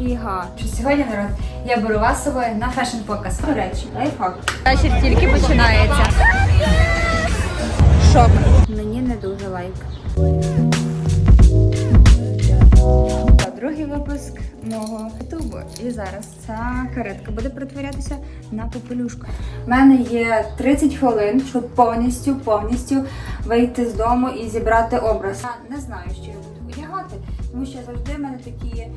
Ніфіга. Що сьогодні, народ, я беру вас з собою на фешн-показ. До речі, лайфхак. Вечір тільки починається. Шок. Мені не дуже лайк. Другий випуск мого ютубу. І зараз ця каретка буде перетворятися на попелюшку. У мене є 30 хвилин, щоб повністю повністю вийти з дому і зібрати образ. Я не знаю, що я буду тому що завжди в мене такі е,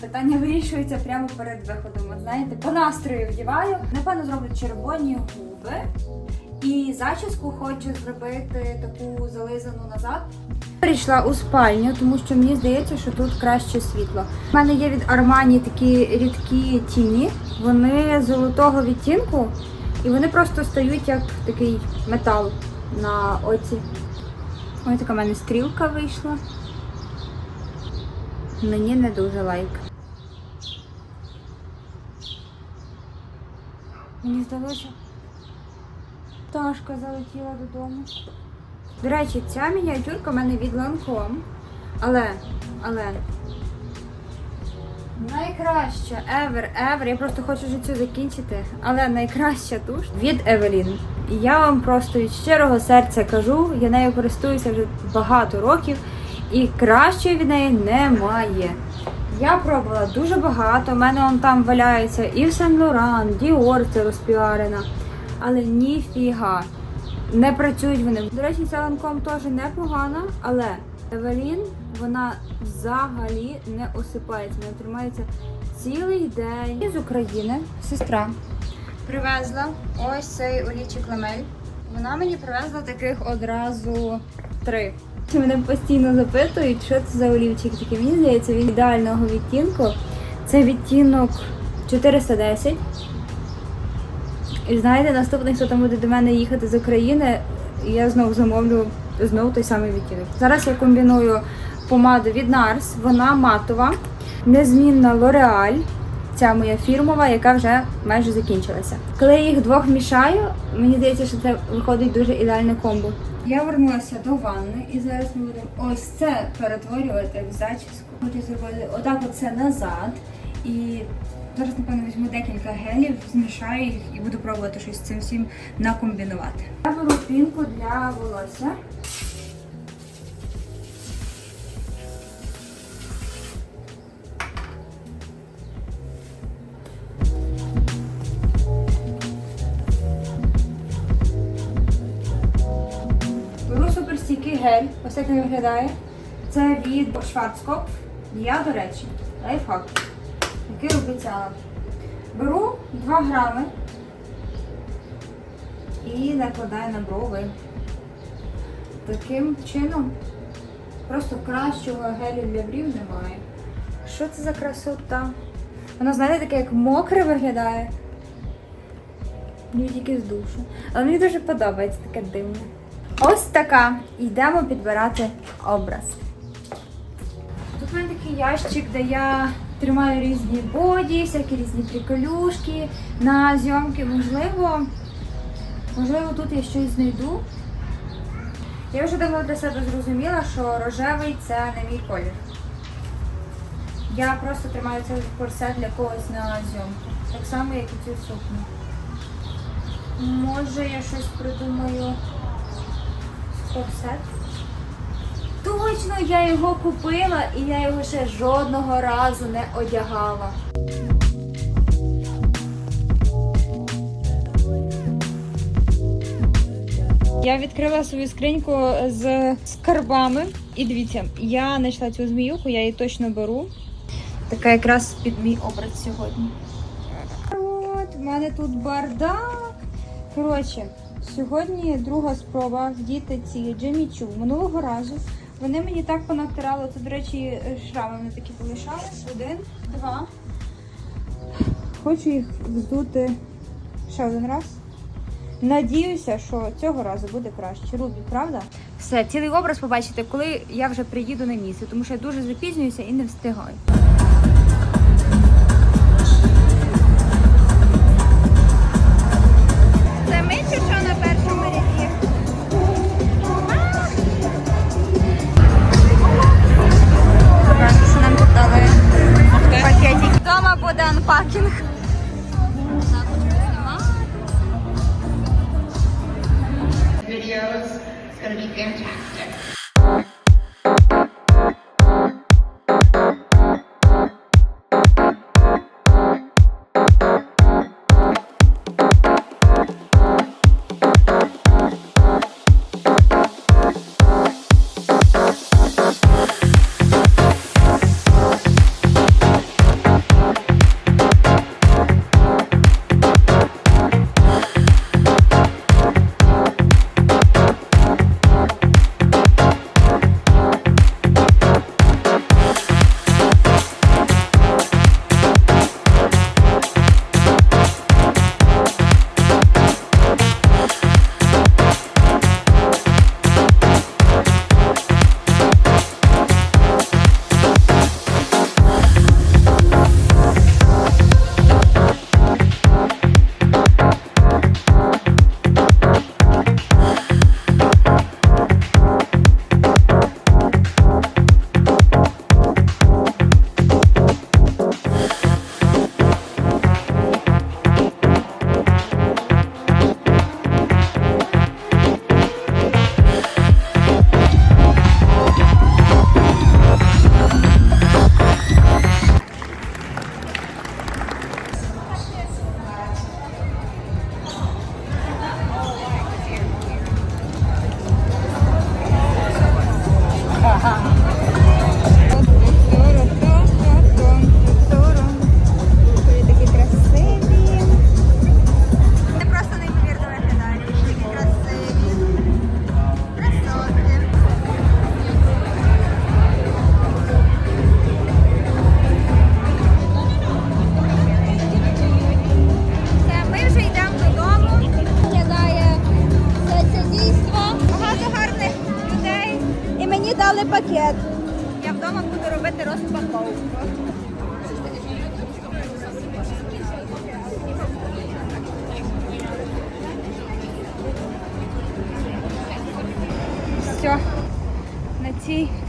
питання вирішуються прямо перед виходом. От знаєте, по настрою вдіваю. Напевно, зроблю червоні губи. І зачіску хочу зробити таку зализану назад. Прийшла у спальню, тому що мені здається, що тут краще світло. У мене є від Armani такі рідкі тіні. Вони золотого відтінку, і вони просто стають як такий метал на оці. Ось така в мене стрілка вийшла. Мені не дуже лайк. Мені здалося. Пташка залетіла додому. До речі, ця мініатюрка в мене від Lancome. Але, але. Найкраща ever, ever. Я просто хочу вже цю закінчити. Але найкраща туш від. І я вам просто від щирого серця кажу, я нею користуюся вже багато років, і кращої від неї немає. Я пробувала дуже багато. У мене он там валяється і в Сен Лоран, Діор це розпіарена. Але ніфіга. Не працюють вони. До речі, ця ланком теж непогана, але Евелін вона взагалі не осипається. Вона тримається цілий день. І З України сестра привезла ось цей олійчик ламель. Вона мені привезла таких одразу три. Мене постійно запитують, що це за олівчик такий. Мені здається, він ідеального відтінку. Це відтінок 410. І знаєте, наступний, хто там буде до мене їхати з України, я знову замовлю знову той самий відтінок. Зараз я комбіную помаду від NARS, вона матова, незмінна L'Oreal, ця моя фірмова, яка вже майже закінчилася. Коли я їх двох мішаю, мені здається, що це виходить дуже ідеальне комбо. Я вернулася до ванни і зараз ми будемо ось це перетворювати в зачіску. Хочу зробити отак оце назад. І зараз, напевно, візьму декілька гелів, змішаю їх і буду пробувати щось з цим всім накомбінувати. Я беру пінку для волосся. Гель, ось так він виглядає. Це від Schwarzkopf. Я, до речі, лайфхак, який обіцяла. Беру 2 грами і накладаю на брови. Таким чином просто кращого гелю для брів немає. Що це за красота? Воно, знаєте, таке як мокре виглядає. Мені тільки з душу. Але мені дуже подобається таке дивне. Ось така. Йдемо підбирати образ. Тут в мене такий ящик, де я тримаю різні боді, всякі різні приколюшки на зйомки. Можливо, можливо, тут я щось знайду. Я вже давно для себе зрозуміла, що рожевий це не мій колір. Я просто тримаю цей корсет для когось на зйомку. Так само, як і цю сукню. Може я щось придумаю з? Точно, я його купила і я його ще жодного разу не одягала. Я відкрила свою скриньку з скарбами. І дивіться, я знайшла цю зміюку, я її точно беру. Така якраз під мій образ сьогодні. От, в мене тут бардак. Коротше, сьогодні друга спроба вдіти ці Джиммі Чу. Минулого разу вони мені так понатирали. Це, до речі, шрами вони такі полишались. Один, два. Хочу їх вздути ще один раз. Надіюся, що цього разу буде краще. Рубі, правда? Все, цілий образ побачите, коли я вже приїду на місце, тому що я дуже запізнююся і не встигаю. Це ми паркінг. Videos. It's gonna be fantastic.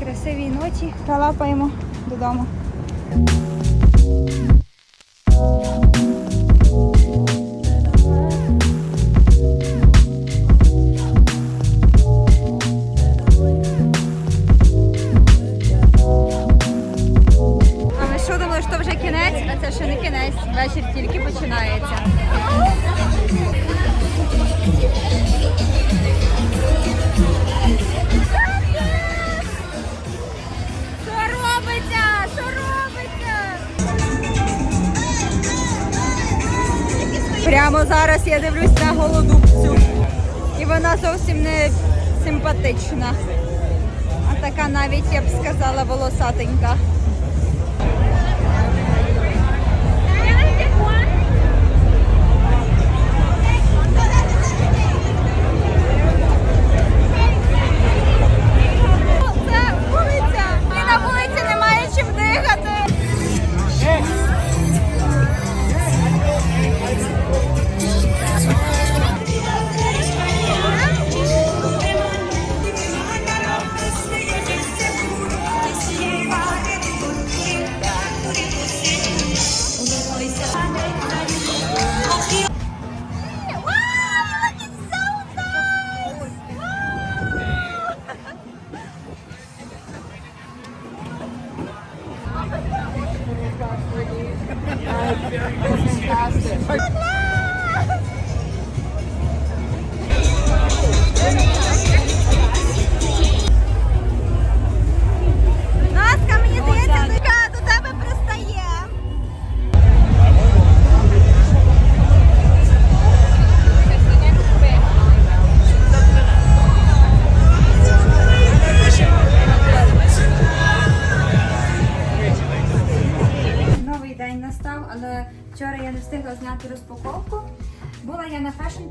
красивій ночі та лапаємо додому. зараз я дивлюсь на голодубцю. І вона зовсім не симпатична. А така навіть, я б сказала, волосатенька.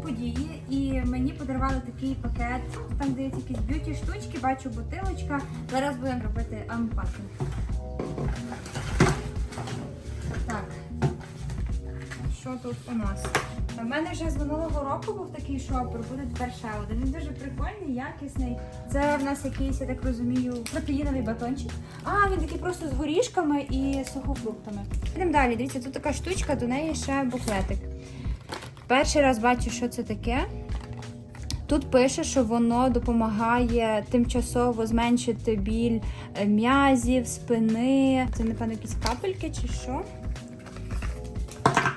події, і мені подарували такий пакет. Там здається, якісь б'юті штучки, бачу бутилочка. Зараз будемо робити анпакінг. Так, що тут у нас? У мене вже з минулого року був такий шопер, буде тепер ще один. Він дуже прикольний, якісний. Це в нас якийсь, я так розумію, протеїновий батончик. А, він такий просто з горішками і сухофруктами. Йдемо далі. Дивіться, тут така штучка, до неї ще буклетик. Перший раз бачу, що це таке. Тут пише, що воно допомагає тимчасово зменшити біль е, м'язів, спини. Це, напевно, якісь капельки чи що.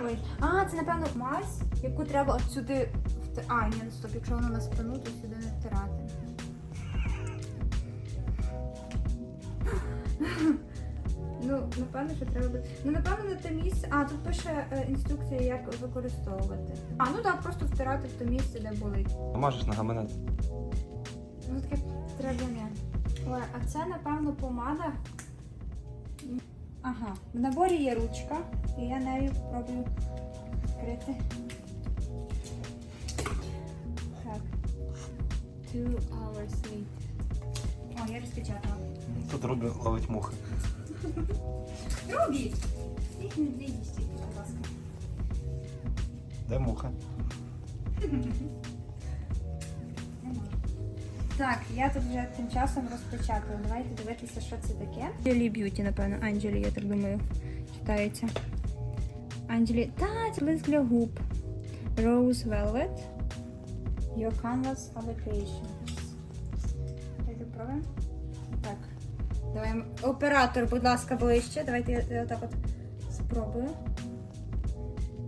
Ой. А, це, напевно, мазь, яку треба от сюди вти... А, ні, ну, стоп, якщо вона на спину, то сюди не втирати. Ну, напевно, що треба буде. Ну, напевно, на те місце. А, тут пише е, інструкція, як використовувати. А, ну так, просто втирати в те місце, де болить. Можеш на гаманець. Ну таке трав'яне. Ой, а це, напевно, помада. Ага, в наборі є ручка, і я нею пробую відкрити. Так. Two hours sleep. О, я розпечатала. Тут Рубі ловить мухи. Рубі! Їх не дійдіть, будь ласка. Де муха? Нема. Так, я тут вже тим часом розпечатала. Давайте дивитися, що це таке. Анджелі Б'юті, напевно. Анджелі, я так думаю, читається. Анджелі. Та, це лист для губ. Rose Velvet. Your Canvas Application. Давай. Оператор, будь ласка, ближче. Давайте я, отак от спробую.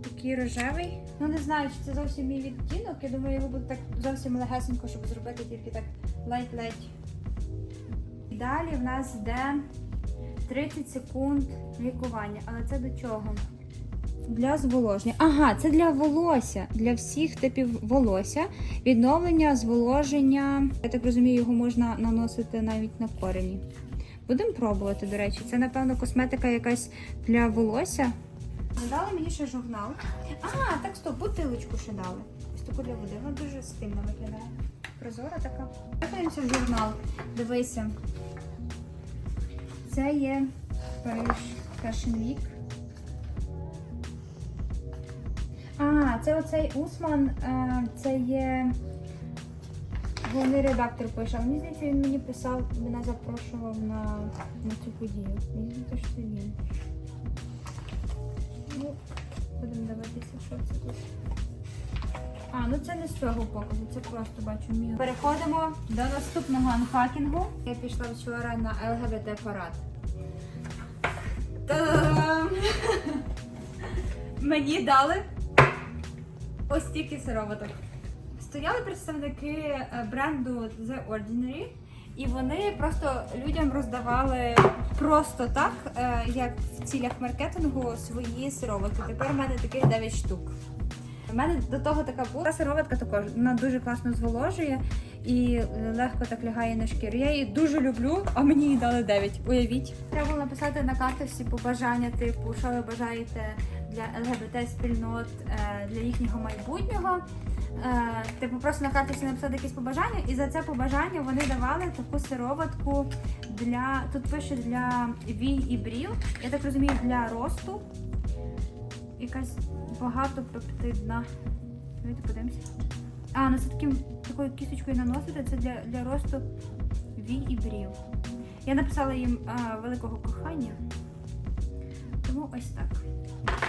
Такий рожевий. Ну не знаю, чи це зовсім мій відтінок. Я думаю, його буде так зовсім легесенько, щоб зробити тільки так ледь-ледь. Далі в нас йде 30 секунд лікування. Але це до чого? Для зволоження. Ага, це для волосся, для всіх типів волосся. Відновлення, зволоження. Я так розумію, його можна наносити навіть на корені. Будемо пробувати, до речі. Це, напевно, косметика якась для волосся. Дали мені ще журнал. А, так стоп, бутилочку ще дали. Ось таку для води. Вона дуже стильно виглядає. Прозора така. Дивимося в журнал. Дивися. Це є Париж Fashion Week. А, це оцей Усман, е, це є головний редактор пише. Мені здається, він мені писав, мене запрошував на, на цю подію. Мені здається, що це він. Ну, будемо дивитися, що це тут. А, ну це не з цього показу, це просто бачу мій. Переходимо до наступного анпакінгу. Я пішла вчора на ЛГБТ парад. Мені дали ось стільки сироваток. Стояли представники е, бренду The Ordinary, і вони просто людям роздавали просто так, е, як в цілях маркетингу, свої сироватки. Тепер в мене таких 9 штук. У мене до того така була Та сироватка також. Вона дуже класно зволожує і легко так лягає на шкіру. Я її дуже люблю, а мені її дали 9. Уявіть. Треба було написати на карточці побажання, типу, що ви бажаєте для ЛГБТ спільнот, е, для їхнього майбутнього. Е, Типу, просто на карточці написати якісь побажання, і за це побажання вони давали таку сироватку для тут пише для вій і брів. Я так розумію, для росту. Якась багатопептидна. Давайте подивимося. А, ну це таким такою кісточкою наносити, це для, для росту вій і брів. Я написала їм а, великого кохання. Тому ось так.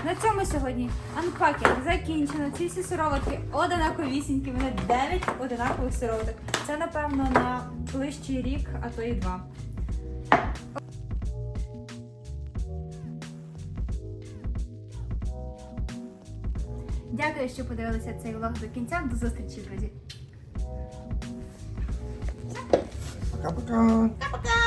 На цьому сьогодні анпакінг закінчено. Ці всі сироватки одинаковісінькі. У мене 9 одинакових сироваток. Це, напевно, на ближчий рік, а то і два. Дякую, що подивилися цей влог до кінця. До зустрічі, друзі. Пока-пока. Пока!